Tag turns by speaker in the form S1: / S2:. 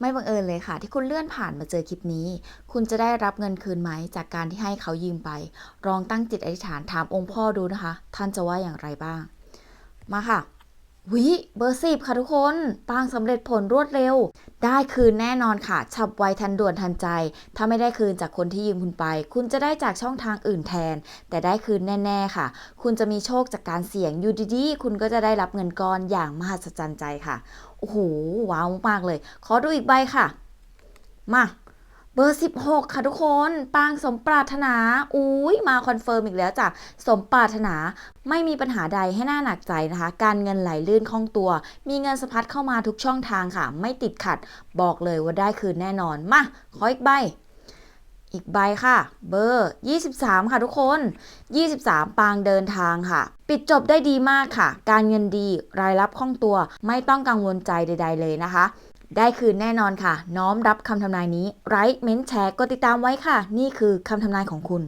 S1: ไม่บังเอิญเลยค่ะ ที่คุณเลื่อนผ่านมาเจอคลิปนี้ คุณจะได้รับเงินคืนไหมจากการที่ให้เขายืมไป ลองตั้งจิตอธิษฐานถามองค์พ่อดูนะคะ ท่านจะว่าอย่างไรบ้าง มาค่ะ วิเบอร์สิบค่ะทุกคนปางสำเร็จผลรวดเร็ว ได้คืนแน่นอนค่ะ ฉับไวทันด่วนทันใจ ถ้าไม่ได้คืนจากคนที่ยืมคุณไป คุณจะได้จากช่องทางอื่นแทน แต่ได้คืนแน่ ๆค่ะ คุณจะมีโชคจากการเสี่ยงอยู่ดีๆ คุณก็จะได้รับเงินก้อนอย่างมหัศจรรย์ใจค่ะ โอ้โหว้าวมากเลย ขอดูอีกใบค่ะ มา บอร์ 16 ค่ะทุกคนปางสมปรารถนา อุ้ยมาคอนเฟิร์มอีกแล้วจ้ะสมปรารถนาไม่มีปัญหาใดให้หน่าหนักใจนะคะ การเงินไหลลื่นคล่องตัว มีเงินสะพัดเข้ามาทุกช่องทางค่ะ ไม่ติดขัด บอกเลยว่าได้คืนแน่นอน มา ขออีกใบ อีกใบค่ะ เบอร์ 23 ค่ะทุกคน 23 ปางเดินทางค่ะปิดจบได้ดีมากค่ะ การเงินดี รายรับคล่องตัว ไม่ต้องกังวลใจใด ๆ เลยนะคะ ได้คืนแน่นอนค่ะ น้อมรับคำทำนายนี้ไร้เม้นแชร์กดติดตามไว้ค่ะ นี่คือคำทำนายของคุณ